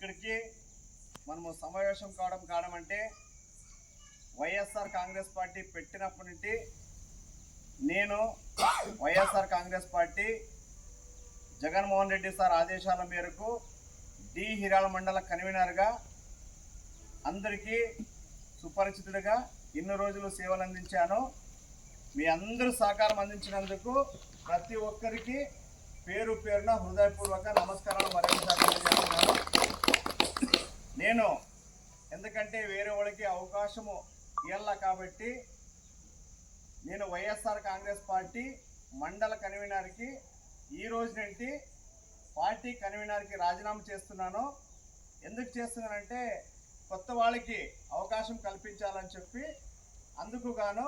ఇక్కడికి మనము సమావేశం కావడం కారణం అంటే వైఎస్ఆర్ కాంగ్రెస్ పార్టీ పెట్టినప్పటి నుండి నేను YSR Congress party Jaganmohan Reddy sir ఆదేశాల మేరకు డి హిరాల మండల కన్వీనర్గా అందరికీ సుపరిచితుడిగా ఎన్ని రోజులు సేవలు అందించాను. మీ అందరూ సహకారం అందించినందుకు ప్రతి ఒక్కరికి పేరు పేరున హృదయపూర్వక నమస్కారం మరొకసారి తెలియజేస్తున్నాను నేను ఎందుకంటే వేరే వాళ్ళకి అవకాశము ఇవ్వాల కాబట్టి నేను వైఎస్ఆర్ కాంగ్రెస్ పార్టీ మండల కన్వీనర్కి ఈ రోజు నుండి పార్టీ కన్వీనర్కి రాజీనామా చేస్తున్నాను. ఎందుకు చేస్తున్నానంటే కొత్త వాళ్ళకి అవకాశం కల్పించాలని చెప్పి అందుకు గాను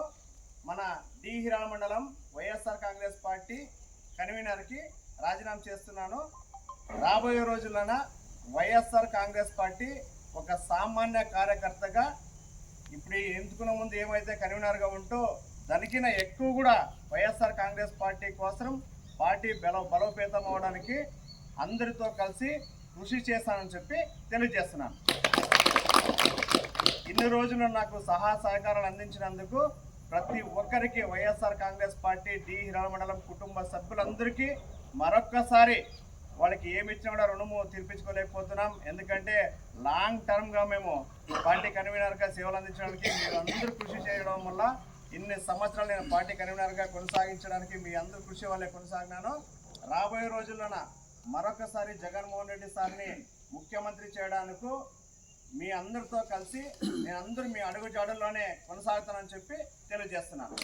మన డి హిరాల మండలం వైఎస్ఆర్ కాంగ్రెస్ పార్టీ కన్వీనర్కి రాజీనామా చేస్తున్నాను. రాబోయే రోజుల్లోన వైఎస్ఆర్ కాంగ్రెస్ పార్టీ ఒక సామాన్య కార్యకర్తగా ఇప్పుడు ఈ ఎంచుకున్న ముందు ఏమైతే కన్వీనర్గా ఉంటూ దానికిన ఎక్కువ కూడా వైఎస్ఆర్ కాంగ్రెస్ పార్టీ కోసం పార్టీ బల బలోపేతం అవడానికి అందరితో కలిసి కృషి చేశానని చెప్పి తెలియజేస్తున్నాను. ఇన్ని రోజులు నాకు సహా సహకారాలు అందించినందుకు ప్రతి ఒక్కరికి వైఎస్ఆర్ కాంగ్రెస్ పార్టీ డి హిరాల మండలం కుటుంబ సభ్యులందరికీ మరొక్కసారి వాళ్ళకి ఏమి ఇచ్చినా కూడా రుణము తీర్పించుకోలేకపోతున్నాం. ఎందుకంటే లాంగ్ టర్మ్గా మేము పార్టీ కన్వీనర్గా సేవలు అందించడానికి మీరు అందరూ కృషి చేయడం వల్ల ఇన్ని సంవత్సరాలు నేను పార్టీ కన్వీనర్గా కొనసాగించడానికి మీ అందరూ కృషి వల్లే కొనసాగినాను. రాబోయే రోజుల్లోన మరొకసారి జగన్మోహన్ రెడ్డి సార్ని ముఖ్యమంత్రి చేయడానికి మీ అందరితో కలిసి నేను అందరూ మీ అడుగు జాడల్లోనే కొనసాగుతానని చెప్పి తెలియజేస్తున్నాను.